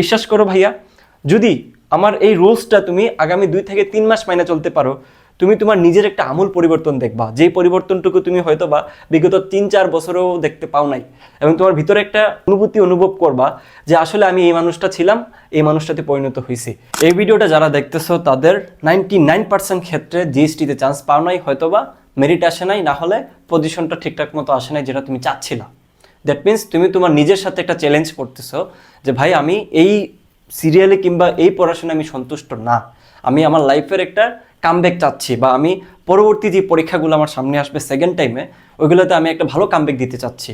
বিশ্বাস করো ভাইয়া, যদি আমার এই রুলসটা তুমি আগামী দুই থেকে তিন মাস মাইনে চলতে পারো, তুমি তোমার নিজের একটা আমূল পরিবর্তন দেখবা। যেই পরিবর্তনটুকু তুমি হয়তো বা বিগত তিন চার বছরেও দেখতে পাও নাই এবং তোমার ভিতরে একটা অনুভূতি অনুভব করবা যে আসলে আমি এই মানুষটা ছিলাম, এই মানুষটাতে পরিণত হয়েছি। এই ভিডিওটা যারা দেখতেছো তাদের নাইনটি নাইন পার্সেন্ট ক্ষেত্রে জিএসটিতে চান্স পাও নাই হয়তো বা মেরিট আসে নাই, না হলে পজিশনটা ঠিকঠাক মতো আসে নাই যেটা তুমি চাচ্ছিলা। দ্যাট মিন্স তুমি তোমার নিজের সাথে একটা চ্যালেঞ্জ করতেছো যে, ভাই, আমি এই সিরিয়ালে কিংবা এই পড়াশোনায় আমি সন্তুষ্ট না। আমি আমার লাইফের একটা কামব্যাক চাচ্ছি বা আমি পরবর্তী যে পরীক্ষাগুলো আমার সামনে আসবে সেকেন্ড টাইমে ওইগুলোতে আমি একটা ভালো কামব্যাক দিতে চাচ্ছি।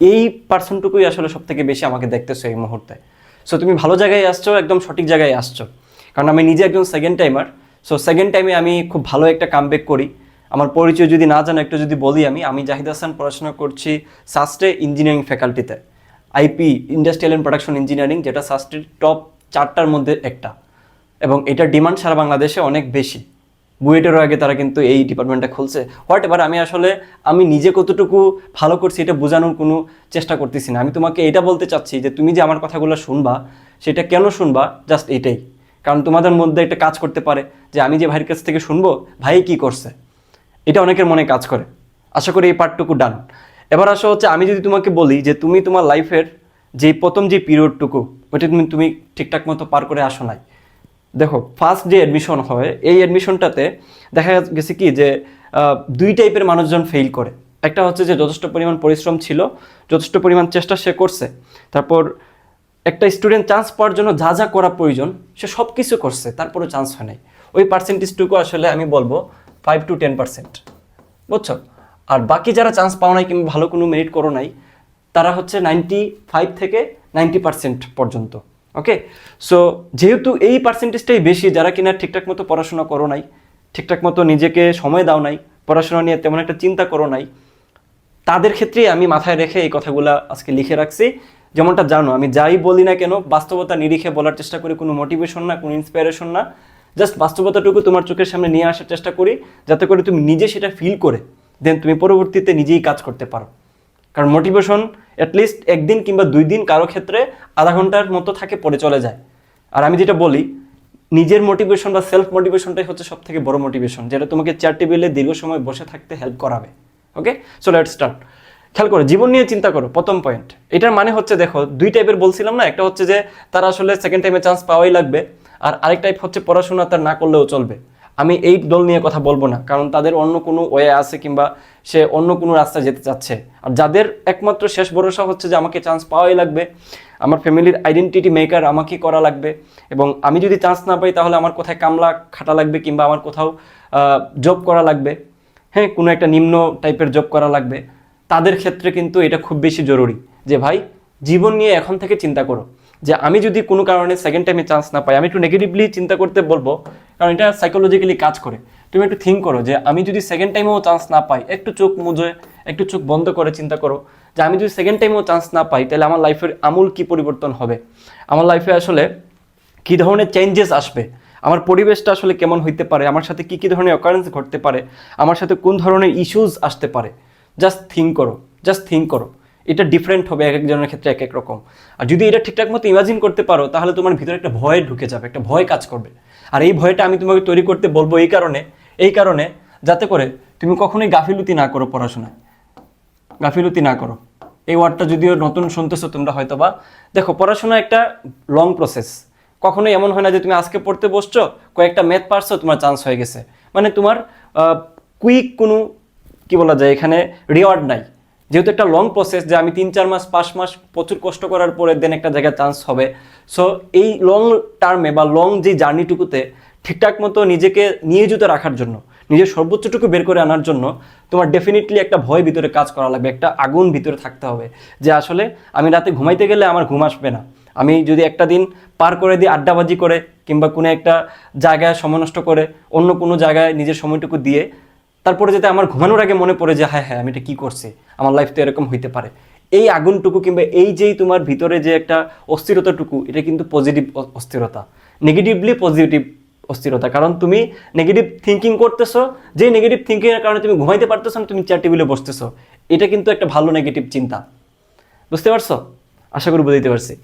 এই পার্সনটুকুই আসলে সব থেকে বেশি আমাকে দেখতেছো এই মুহূর্তে। সো তুমি ভালো জায়গায় আসছো, একদম সঠিক জায়গায় আসছো। কারণ আমি নিজে একজন সেকেন্ড টাইমার সো সেকেন্ড টাইমে আমি খুব ভালো একটা কামব্যাক করি। আমার পরিচয় যদি না জানো, একটু যদি বলি আমি আমি জাহিদ হাসান, পড়াশোনা করছি সাস্টে engineering ফ্যাকাল্টিতে IP industrial and production engineering যেটা সাস্টের টপ চারটার মধ্যে একটা। এবং এটার ডিমান্ড সারা বাংলাদেশে অনেক বেশি। বুয়েটেরও আগে তারা কিন্তু এই ডিপার্টমেন্টটা খুলছে। হোয়াট এবার আমি আসলে, আমি নিজে কতটুকু ভালো করছি এটা বোঝানোর কোনো চেষ্টা করতেছি না। আমি তোমাকে এটা বলতে চাচ্ছি যে, তুমি যে আমার কথাগুলো শুনবা, সেটা কেন শুনবা? জাস্ট এটাই। কারণ তোমাদের মধ্যে একটা কাজ করতে পারে। যে আমি যে ভাইয়ের কাছ থেকে শুনব, ভাই কি করছে? এটা অনেকের মনে কাজ করে। আশা করি এই পার্টটুকু ডান এবার আসা হচ্ছে আমি যদি তোমাকে বলি যে তুমি তোমার লাইফের যে প্রথম যে পিরিয়ডটুকু ওইটা তুমি তুমি ঠিকঠাক মতো পার করে আসো নাই। দেখো ফার্স্ট যে অ্যাডমিশন হয়, এই অ্যাডমিশনটাতে দেখা গেছে কি যে দুই টাইপের মানুষজন ফেল করে। একটা হচ্ছে যে যথেষ্ট পরিমাণ পরিশ্রম ছিল, যথেষ্ট পরিমাণ চেষ্টা সে করছে। তারপর একটা স্টুডেন্ট চান্স পাওয়ার জন্য যা যা করা প্রয়োজন, সে সব কিছু করছে, তারপরেও চান্স হয় নাই। ওই পার্সেন্টেজটুকু আসলে আমি বলব ফাইভ টু টেন পার্সেন্ট বুঝছ? আর বাকি যারা চান্স পাও নাই কিংবা ভালো কোনো মেরিট করো নাই, তারা হচ্ছে নাইনটি ফাইভ থেকে নাইনটি পার্সেন্ট পর্যন্ত। ওকে সো যেহেতু এই পার্সেন্টেজটাই বেশি, যারা কিনা ঠিকঠাক মতো পড়াশোনা করো নাই, ঠিকঠাক মতো নিজেকে সময় দাও নাই, পড়াশোনা নিয়ে তেমন একটা চিন্তা করো নাই, তাদের ক্ষেত্রেই আমি মাথায় রেখে এই কথাগুলো আজকে লিখে রাখছি। যেমনটা জানো, আমি যাই বলি না কেন, বাস্তবতা নিরিখে বলার চেষ্টা করি, কোনো মোটিভেশন না, কোনো ইন্সপিরেশন না। জাস্ট বাস্তবতাটুকু তোমার চোখের সামনে নিয়ে আসার চেষ্টা করি, যাতে করে তুমি নিজে সেটা ফিল করে দেন তুমি পরবর্তীতে নিজেই কাজ করতে পারো। কারণ মোটিভেশন অ্যাটলিস্ট একদিন কিংবা দুই দিন কারও ক্ষেত্রে আধা ঘণ্টার মতো থাকে, পরে চলে যায়। আর আমি যেটা বলি, নিজের মোটিভেশন বা সেলফ মোটিভেশনটাই হচ্ছে সব থেকে বড় মোটিভেশন যেটা তোমাকে চেয়ার টেবিলে দীর্ঘ সময় বসে থাকতে হেল্প করাবে। ওকে সো লেট স্টার্ট খেয়াল করো, জীবন নিয়ে চিন্তা করো, প্রথম পয়েন্ট এটার মানে হচ্ছে দেখো, দুই টাইপের বলছিলাম না, একটা হচ্ছে যে তারা আসলে সেকেন্ড টাইমে চান্স পাওয়াই লাগবে। আর আরেক টাইপ হচ্ছে পড়াশোনা তার না করলেও চলবে। আমি এই দল নিয়ে কথা বলব না, কারণ তাদের অন্য কোনো ওয়ে আছে কিংবা সে অন্য কোনো রাস্তা যেতে চাচ্ছে। আর যাদের একমাত্র শেষ ভরসা হচ্ছে যে আমাকে চান্স পাওয়াই লাগবে, আমার ফ্যামিলির আইডেন্টিটি মেকার আমাকে করা লাগবে এবং আমি যদি চান্স না পাই তাহলে আমার কোথায় কামলা খাটা লাগবে কিংবা আমার কোথাও জব করা লাগবে। হ্যাঁ কোনো একটা নিম্ন টাইপের জব করা লাগবে। তাদের ক্ষেত্রে কিন্তু এটা খুব বেশি জরুরি যে ভাই, জীবন নিয়ে এখন থেকে চিন্তা করো। যে আমি যদি কোনো কারণে সেকেন্ড টাইমে চান্স না পাই, আমি একটু নেগেটিভলি চিন্তা করতে বলব, কারণ এটা সাইকোলজিক্যালি কাজ করে। তুমি একটু থিঙ্ক করো যে আমি যদি সেকেন্ড টাইমেও চান্স না পাই, একটু চোখ মুজে, একটু চোখ বন্ধ করে চিন্তা করো, যে আমি যদি সেকেন্ড টাইমেও চান্স না পাই, তাহলে আমার লাইফের আমূল কি পরিবর্তন হবে? আমার লাইফে আসলে কি ধরনের চেঞ্জেস আসবে? আমার পরিবেশটা আসলে কেমন হইতে পারে? আমার সাথে কি কি ধরনের অকারেন্স ঘটতে পারে? আমার সাথে কোন ধরনের ইস্যুস আসতে পারে? জাস্ট থিঙ্ক করো জাস্ট থিঙ্ক করো। এটা ডিফারেন্ট হবে এক একজনের ক্ষেত্রে এক এক রকম। আর যদি এটা ঠিকঠাক মতো ইমাজিন করতে পারো, তাহলে তোমার ভিতরে একটা ভয় ঢুকে যাবে, একটা ভয় কাজ করবে। আর এই ভয়টা আমি তোমাকে তৈরি করতে বলব এই কারণে এই কারণে যাতে করে তুমি কখনোই গাফিলতি না করো পড়াশোনায়। গাফিলতি না করো। এই ওয়ার্ডটা যদিও নতুন শুনতেছো তোমরা হয়তো বা দেখো, পড়াশোনা একটা লং প্রসেস কখনোই এমন হয় না যে তুমি আজকে পড়তে বসছো, কয়েকটা ম্যাথ পারছ, তোমার চান্স হয়ে গেছে। মানে তোমার কুইক কোনো, কি বলা যায় এখানে রিওয়ার্ড নাই। যেহেতু একটা লং প্রসেস যে আমি তিন, চার মাস, পাঁচ মাস প্রচুর কষ্ট করার পরে দেন একটা জায়গায় চান্স হবে। সো এই লং টার্মে বা লং যে জার্নিটুকুতে ঠিকঠাক মতো নিজেকে নিয়োজিত রাখার জন্য, নিজের সর্বোচ্চটুকু বের করে আনার জন্য তোমার ডেফিনেটলি একটা ভয় ভিতরে কাজ করা লাগবে, একটা আগুন ভিতরে থাকতে হবে যে আসলে আমি রাতে ঘুমাইতে গেলে আমার ঘুম আসবে না। আমি যদি একটা দিন পার করে দিই আড্ডাবাজি করে কিংবা কোনো একটা জায়গায় সময় নষ্ট করে অন্য কোনো জায়গায় নিজের সময়টুকু দিয়ে তারপরে যাতে আমার ঘুমানোর আগে মনে পড়ে যে হ্যাঁ হ্যাঁ আমি এটা কী করছি? আমার লাইফ তো এরকম হইতে পারে। এই আগুনটুকু কিংবা এই যেই তোমার ভিতরে যে একটা অস্থিরতাটুকু, এটা কিন্তু পজিটিভ অস্থিরতা। নেগেটিভলি পজিটিভ অস্থিরতা। কারণ তুমি নেগেটিভ থিঙ্কিং করতেছো, যে নেগেটিভ থিঙ্কিংয়ের কারণে তুমি ঘুমাইতে পারতেছো না, তুমি চেয়ার টেবিলে বসতেছো। এটা কিন্তু একটা ভালো নেগেটিভ চিন্তা। বুঝতে পারছ? আশা করি বুঝতে পারছি।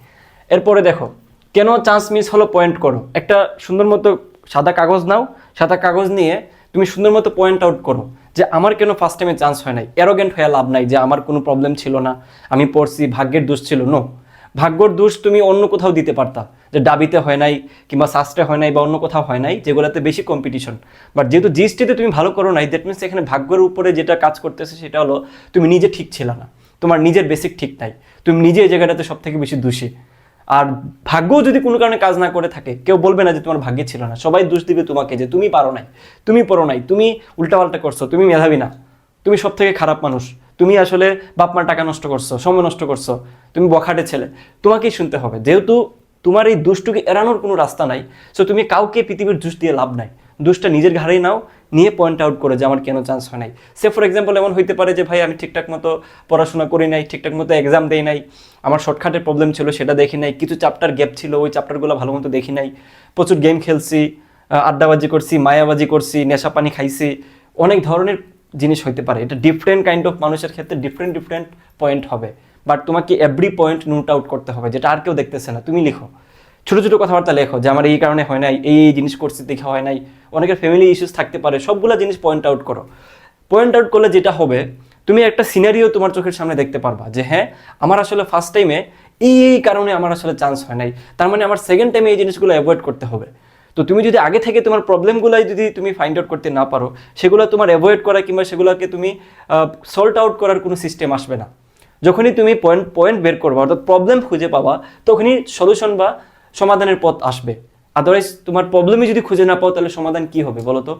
এরপরে দেখো, কেন চান্স মিস হলো পয়েন্ট করো? একটা সুন্দর মতো সাদা কাগজ নাও। সাদা কাগজ নিয়ে তুমি সুন্দর মতো পয়েন্ট আউট করো যে আমার কেন ফার্স্ট টাইমে চান্স হয় নাই? অ্যারোগেন্ট হয়ে লাভ নাই যে আমার কোনো প্রবলেম ছিল না। আমি পড়ছি, ভাগ্যের দোষ ছিল নো ভাগ্যর দোষ তুমি অন্য কোথাও দিতে পারতা। যে ডাবিতে হয় নাই কিংবা শাস্ত্রে হয় নাই বা অন্য কোথাও হয় নাই, যেগুলোতে বেশি কম্পিটিশন বাট যেহেতু জিএসটিতে তুমি ভালো করো নাই দ্যাট মিনস এখানে ভাগ্যের উপরে যেটা কাজ করতেছে সেটা হলো, তুমি নিজে ঠিক ছিল না। তোমার নিজের বেসিক ঠিক নাই। তুমি নিজে এই জায়গাটাতে সব থেকে বেশি দোষী। আর ভাগ্য যদি কোনো কারণে কাজ না করে থাকে, কেউ বলবে না যে তোমার ভাগ্যে ছিল না। সবাই দোষ দিবে তোমাকে যে তুমি পারো নাই, তুমি পড়ো নাই, তুমি উল্টাপাল্টা করছ, তুমি মেধাবী না, তুমি সব থেকে খারাপ মানুষ, তুমি আসলে বাপ মার টাকা নষ্ট করছ, সময় নষ্ট করছ, তুমি বখাটে ছেলে। তোমাকেই শুনতে হবে। যেহেতু তোমার এই দুষ্টুকে এড়ানোর কোনো রাস্তা নাই সো তুমি কাউকে পৃথিবীর দোষ দিয়ে লাভ নাই। দোষটা নিজের ঘাড়েই নাও নিয়ে পয়েন্ট আউট করে যে আমার কেন চান্স হয় নাই। সে ফর এক্সাম্পল এমন হইতে পারে যে, ভাই, আমি ঠিকঠাক মতো পড়াশোনা করি নাই, ঠিকঠাক মতো এক্সাম দেই নাই, আমার শর্টকাটের প্রবলেম ছিল, সেটা দেখি নাই, কিছু চ্যাপ্টার গ্যাপ ছিল, ওই চ্যাপ্টারগুলো ভালো মতো দেখি নাই, প্রচুর গেম খেলছি আড্ডাবাজি করছি, মায়াবাজি করছি, নেশা পানি খাইছি। অনেক ধরনের জিনিস হইতে পারে। এটা ডিফারেন্ট কাইন্ড অফ মানুষের ক্ষেত্রে ডিফারেন্ট ডিফারেন্ট পয়েন্ট হবে। বাট তোমাকে এভরি পয়েন্ট নোট আউট করতে হবে, যেটা আর কেউ দেখতেছে না। তুমি লিখো। ছোটো ছোটো কথাবার্তা লেখো, যে আমার এই কারণে হয় নাই, এই এই জিনিস করছি দেখে হয় নাই। অনেকের ফ্যামিলি ইস্যুস থাকতে পারে, সবগুলো জিনিস পয়েন্ট আউট করো। পয়েন্ট আউট করলে যেটা হবে, তুমি একটা সিনারিও তোমার চোখের সামনে দেখতে পারবা, যে হ্যাঁ আমার আসলে ফার্স্ট টাইমে এই এই কারণে আমার আসলে চান্স হয় নাই। তার মানে আমার সেকেন্ড টাইমে এই জিনিসগুলো অ্যাভয়েড করতে হবে। তো তুমি যদি আগে থেকে তোমার প্রবলেমগুলাই যদি তুমি ফাইন্ড আউট করতে না পারো, সেগুলো তোমার অ্যাভয়েড করা কিংবা সেগুলোকে তুমি সল্ট আউট করার কোনো সিস্টেম আসবে না। যখনই তুমি পয়েন্ট পয়েন্ট বের করবা, অর্থাৎ প্রবলেম খুঁজে পাবা, তখনই সলিউশন বা সমাধানের পথ আসবে। আদারওয়াইজ তোমার প্রবলেমই যদি খুঁজে না পাও, তাহলে সমাধান কি হবে বলো তো?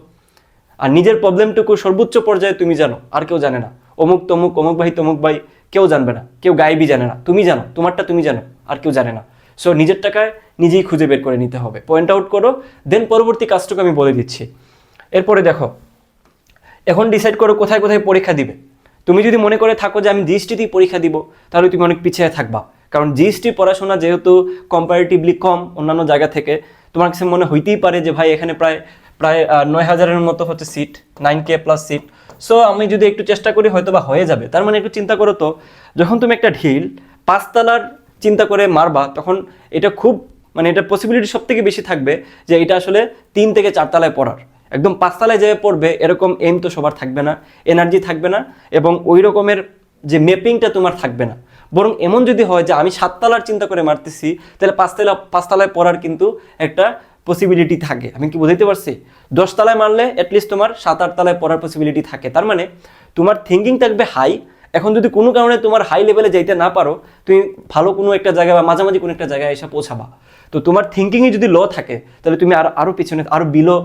আর নিজের প্রবলেমটুকু সর্বোচ্চ পর্যায়ে তুমি জানো, আর কেউ জানে না। অমুক তমুক, অমুক ভাই, তমুক ভাই, কেউ জানবে না। কেউ গায়েবই জানে না। তুমি জানো, তোমারটা তুমি জানো, আর কেউ জানে না। সো নিজের টাকায় নিজেই খুঁজে বের করে নিতে হবে। পয়েন্ট আউট করো দেন পরবর্তী কাজটুকু আমি বলে দিচ্ছি। এরপরে দেখো, এখন ডিসাইড করো কোথায় কোথায় পরীক্ষা দিবে। তুমি যদি মনে করে থাকো যে আমি জিএসটিতেই পরীক্ষা দিব, তাহলে তুমি অনেক পিছিয়ে থাকবা। কারণ জিএসটি পড়াশোনা যেহেতু কম্পারেটিভলি কম অন্যান্য জায়গা থেকে, তোমার কাছে মনে হইতেই পারে যে ভাই এখানে প্রায় প্রায় নয় হাজারের মতো হচ্ছে seat nine K plus seat so আমি যদি একটু চেষ্টা করি হয়তো বা হয়ে যাবে। তার মানে একটু চিন্তা করো তো, যখন তুমি একটা ঢিল পাঁচতলার চিন্তা করে মারবা, তখন এটা খুব মানে এটা পসিবিলিটি সব থেকে বেশি থাকবে যে এটা আসলে তিন থেকে চারতলায় পড়ার। একদম পাঁচতলায় যেয়ে পড়বে, এরকম এম তো সবার থাকবে না এনার্জি থাকবে না, এবং ওই রকমের যে মেপিংটা তোমার থাকবে না। বরং এমন যদি হয় যে আমি সাততলার চিন্তা করে মারতেছি, তাহলে পাঁচতলা, পাঁচতলায় পড়ার কিন্তু একটা পসিবিলিটি থাকে। আমি কি বুঝাইতে পারছি? দশতলায় মারলে অ্যাটলিস্ট তোমার সাত আটতলায় পড়ার পসিবিলিটি থাকে। তার মানে তোমার থিঙ্কিং থাকবে হাই এখন যদি কোনো কারণে তোমার হাই লেভেলে যাইতে না পারো, তুমি ভালো কোনো একটা জায়গায় বা মাঝামাঝি কোনো একটা জায়গায় এসে পৌঁছাবা। তো তোমার থিঙ্কিংয়ে যদি লো থাকে, তাহলে তুমি আর আরও পিছনে আরও বিলো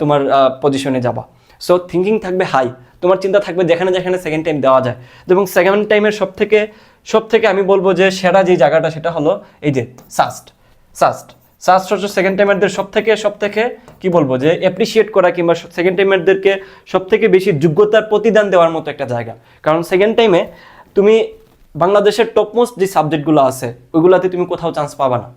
তোমার পজিশনে যাবা। সো থিঙ্কিং থাকবে হাই তোমার চিন্তা থাকবে যেখানে যেখানে সেকেন্ড টাইম দেওয়া যায়। এবং সেকেন্ড টাইমের সব থেকে সব থেকে আমি বলব যে সেরা যে জায়গাটা সেটা হলো এই যে সাস্ট। সাস্ট। সাস্ট হচ্ছে সেকেন্ড টাইমারদের সব থেকে সব থেকে কি বলব যে অ্যাপ্রিসিয়েট করা কিংবা সেকেন্ড টাইমারদেরকে সব থেকে বেশি যোগ্যতার প্রতিদান দেওয়ার মতো একটা জায়গা। কারণ সেকেন্ড টাইমে তুমি বাংলাদেশের টপমোস্ট যে সাবজেক্টগুলো আছে, ওইগুলোতে তুমি কোথাও চান্স পাবা না।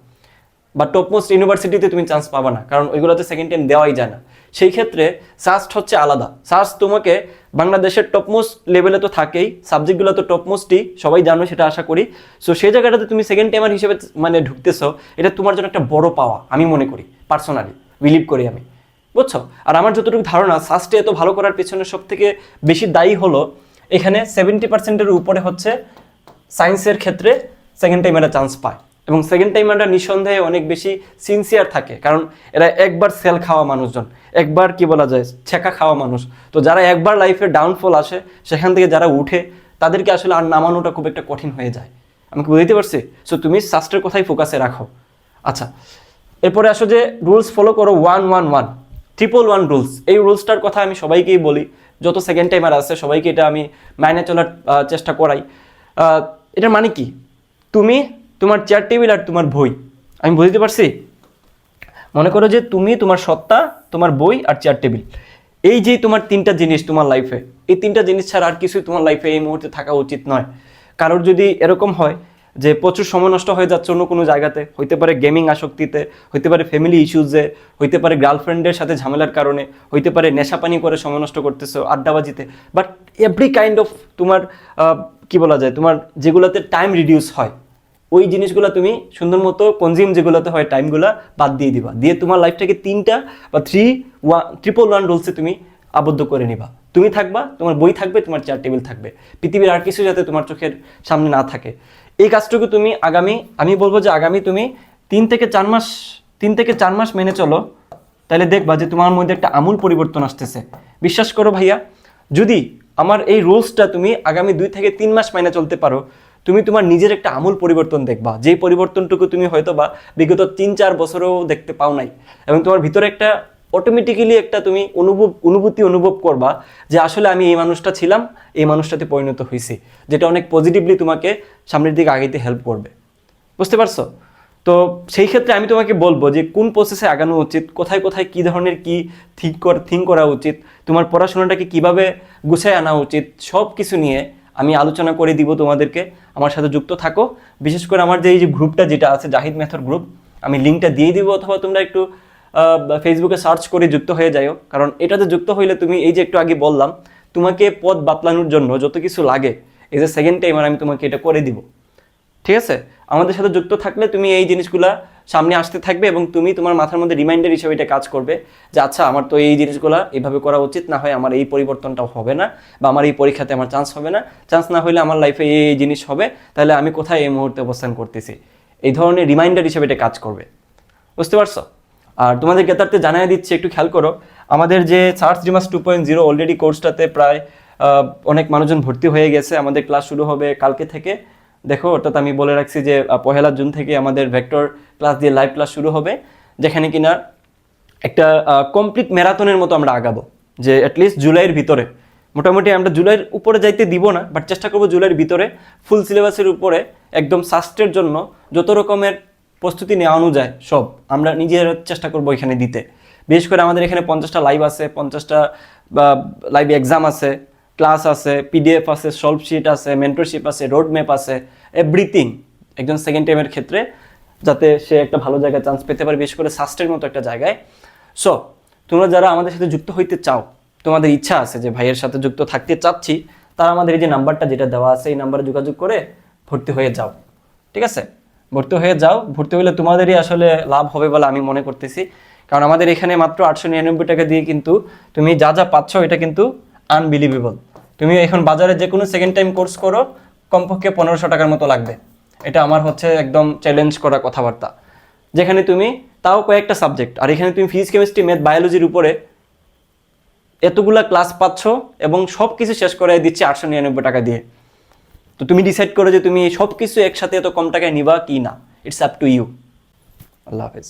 বা টপমোস্ট ইউনিভার্সিটিতে তুমি চান্স পাবা না, কারণ ওইগুলোতে সেকেন্ড টাইম দেওয়াই যায় না। সেই ক্ষেত্রে সাস্ট হচ্ছে আলাদা। সাস্ট তোমাকে বাংলাদেশের টপমোস্ট লেভেলে তো থাকেই সাবজেক্টগুলো তো টপমোস্টই সবাই জানো সেটা আশা করি। সো সেই জায়গাটাতে তুমি সেকেন্ড টাইমার হিসেবে মানে ঢুকতেছো, এটা তোমার জন্য একটা বড় পাওয়া, আমি মনে করি পার্সোনালি বিলিভ করি আমি। বুঝছ? আর আমার যতটুকু ধারণা সাস্টে এত ভালো করার পেছনে সব থেকে বেশি দায়ী হলো, এখানে সেভেন্টি পার্সেন্টের উপরে হচ্ছে সায়েন্সের ক্ষেত্রে সেকেন্ড টাইমাররা চান্স পায়। এবং সেকেন্ড টাইমাররা নিঃসন্দেহে অনেক বেশি সিনসিয়ার থাকে। কারণ এরা একবার সেল খাওয়া মানুষজন, একবার কি বলা যায়, ছেঁকা খাওয়া মানুষ। তো যারা একবার লাইফে ডাউনফল আসে, সেখান থেকে যারা উঠে, তাদেরকে আসলে আর নামানোটা খুব একটা কঠিন হয়ে যায়। আমি কি বুঝতে পারছি? সো তুমি শাস্ত্রের কথাই ফোকাসে রাখো। আচ্ছা এরপরে আসো যে রুলস ফলো করো one one one triple one rules এই রুলসটার কথা আমি সবাইকেই বলি। যত সেকেন্ড টাইমার আছে, সবাইকে এটা আমি মাইনে চলার চেষ্টা করাই। এটার মানে কি? তুমি তোমার চেয়ার টেবিল আর তোমার বই। আমি বুঝতে পারছি? মনে করো যে তুমি তোমার সত্তা, তোমার বই আর চেয়ার টেবিল এই যে তোমার তিনটা জিনিস তোমার লাইফে এই তিনটা জিনিস ছাড়া আর কিছুই তোমার লাইফে এই মুহূর্তে থাকা উচিত নয়। কারোর যদি এরকম হয় যে প্রচুর সময় নষ্ট হয়ে যাচ্ছে অন্য কোনো জায়গাতে, হইতে পারে গেমিং আসক্তিতে, হইতে পারে ফ্যামিলি ইস্যুজে হইতে পারে গার্লফ্রেন্ডের সাথে ঝামেলার কারণে, হইতে পারে নেশাপানি করে সময় নষ্ট করতেছো, আড্ডাবাজিতে। বাট এভরি কাইন্ড অফ তোমার কি বলা যায়? তোমার যেগুলোতে টাইম রিডিউস হয়। ওই জিনিসগুলো তুমি সুন্দর মতো কনজিউম যেগুলোতে হয় টাইমগুলো বাদ দিয়ে দিবা। দিয়ে তোমার লাইফটাকে তিনটা বা থ্রি ওয়ান ট্রিপল ওয়ান রুলসে তুমি আবদ্ধ করে নিবা। তুমি থাকবা, তোমার বই থাকবে, তোমার চেয়ার টেবিল থাকবে। পৃথিবীর আর কিছু যাতে তোমার চোখের সামনে না থাকে। এই কাজটুকু তুমি আগামী, আমি বলব যে আগামী তুমি তিন থেকে চার মাস, তিন থেকে চার মাস মেনে চলো। তাহলে দেখবা যে তোমার মধ্যে একটা আমূল পরিবর্তন আসতেছে। বিশ্বাস করো ভাইয়া, যদি আমার এই রুলসটা তুমি আগামী দুই থেকে তিন মাস মাইনে চলতে পারো তুমি তোমার নিজের একটা আমূল পরিবর্তন দেখবা। যেই পরিবর্তনটুকু তুমি হয়তো বা বিগত তিন চার বছরেও দেখতে পাও নাই। এবং তোমার ভিতরে একটা অটোমেটিক্যালি একটা তুমি অনুভব, অনুভূতি অনুভব করবা যে আসলে আমি এই মানুষটা ছিলাম, এই মানুষটাতে পরিণত হয়েছি যেটা অনেক পজিটিভলি তোমাকে সামনের দিকে আগাইতে হেল্প করবে। বুঝতে পারছ? তো সেই ক্ষেত্রে আমি তোমাকে বলব যে কোন প্রসেসে আগানো উচিত, কোথায় কোথায় কী ধরনের কি থিঙ্ক কর থিঙ্ক করা উচিত, তোমার পড়াশোনাটাকে কীভাবে গুছায় আনা উচিত সব কিছু নিয়ে আমি আলোচনা করে দিব তোমাদেরকে। আমার সাথে যুক্ত থাকো। বিশেষ করে আমার যে এই যে গ্রুপটা যেটা আছে, জাহিদ মেথড গ্রুপ, আমি লিঙ্কটা দিয়ে দিব অথবা তোমরা একটু ফেসবুকে সার্চ করে যুক্ত হয়ে যাও কারণ এটাতে যুক্ত হইলে তুমি এই যে একটু আগে বললাম, তোমাকে পদ বাতলানোর জন্য যত কিছু লাগে, এই যে সেকেন্ড টাইম আমি তোমাকে এটা করে দিব। ঠিক আছে? আমাদের সাথে যুক্ত থাকলে তুমি এই জিনিসগুলা সামনে আসতে থাকবে এবং তুমি তোমার মাথার মধ্যে রিমাইন্ডার হিসেবে এটা কাজ করবে যে আচ্ছা আমার তো এই জিনিসগুলা এইভাবে করা উচিত, না হয় আমার এই পরিবর্তনটা হবে না বা আমার এই পরীক্ষাতে আমার চান্স হবে না। চান্স না হলে আমার লাইফে এই এই জিনিস হবে, তাহলে আমি কোথায় এই মুহূর্তে অবস্থান করতেছি? এই ধরনের রিমাইন্ডার হিসেবে এটা কাজ করবে। বুঝতে পারছ? আর তোমাদের গেতারতে জানাই দিচ্ছি, একটু খেয়াল করো, আমাদের যে সার্চ রিমাস টু পয়েন্ট জিরো অলরেডি কোর্সটাতে প্রায় অনেক মানুষজন ভর্তি হয়ে গেছে। আমাদের ক্লাস শুরু হবে কালকে থেকে। দেখো, অর্থাৎ আমি বলে রাখছি যে পহেলা জুন থেকে আমাদের ভেক্টর ক্লাস দিয়ে লাইভ ক্লাস শুরু হবে, যেখানে কিনা একটা কমপ্লিট ম্যারাথনের মতো আমরা আগাবো। যে অ্যাটলিস্ট জুলাইয়ের ভিতরে। মোটামুটি আমরা জুলাইয়ের উপরে যাইতে দিব না বাট চেষ্টা করব জুলাইয়ের ভিতরে ফুল সিলেবাসের উপরে একদম সাস্টের জন্য যত রকমের প্রস্তুতি নেওয়ানো যায় সব আমরা নিজের চেষ্টা করব এখানে দিতে। বিশেষ করে আমাদের এখানে পঞ্চাশটা লাইভ আছে, পঞ্চাশটা লাইভ এক্সাম আছে ক্লাস আছে পিডিএফ আছে, সলভ শিট আছে মেন্টরশিপ আছে রোড ম্যাপ আছে এভরিথিং একজন সেকেন্ড টাইমের ক্ষেত্রে যাতে সে একটা ভালো জায়গায় চান্স পেতে পারে, বিশেষ করে সাস্টের মতো একটা জায়গায়। সো তোমরা যারা আমাদের সাথে যুক্ত হইতে চাও, তোমাদের ইচ্ছা আছে যে ভাইয়ের সাথে যুক্ত থাকতে চাচ্ছি, তারা আমাদের এই যে নাম্বারটা যেটা দেওয়া আছে, এই নাম্বারে যোগাযোগ করে ভর্তি হয়ে যাও। ঠিক আছে? ভর্তি হয়ে যাও। ভর্তি হলে তোমাদেরই আসলে লাভ হবে বলে আমি মনে করতেছি। কারণ আমাদের এখানে মাত্র আটশো নিরানব্বই টাকা দিয়ে কিন্তু তুমি যা যা পাচ্ছ, এটা কিন্তু আনবিলিভেবল। তুমি এখন বাজারে যে কোনো সেকেন্ড টাইম কোর্স করো, কমপক্ষে পনেরোশো টাকার মতো লাগবে। এটা আমার হচ্ছে একদম চ্যালেঞ্জ করা কথাবার্তা। যেখানে তুমি, তাও কয়েকটা সাবজেক্ট আর এখানে তুমি ফিজিক্স কেমিস্ট্রি ম্যাথ বায়োলজির উপরে এতগুলা ক্লাস পাচ্ছ এবং সব কিছু শেষ করে দিচ্ছে আটশো নিরানব্বই টাকা দিয়ে। তো তুমি ডিসাইড করো যে তুমি সব কিছু একসাথে এত কম টাকায় নিবা কি না। ইটস আপ টু ইউ আল্লাহ হাফেজ।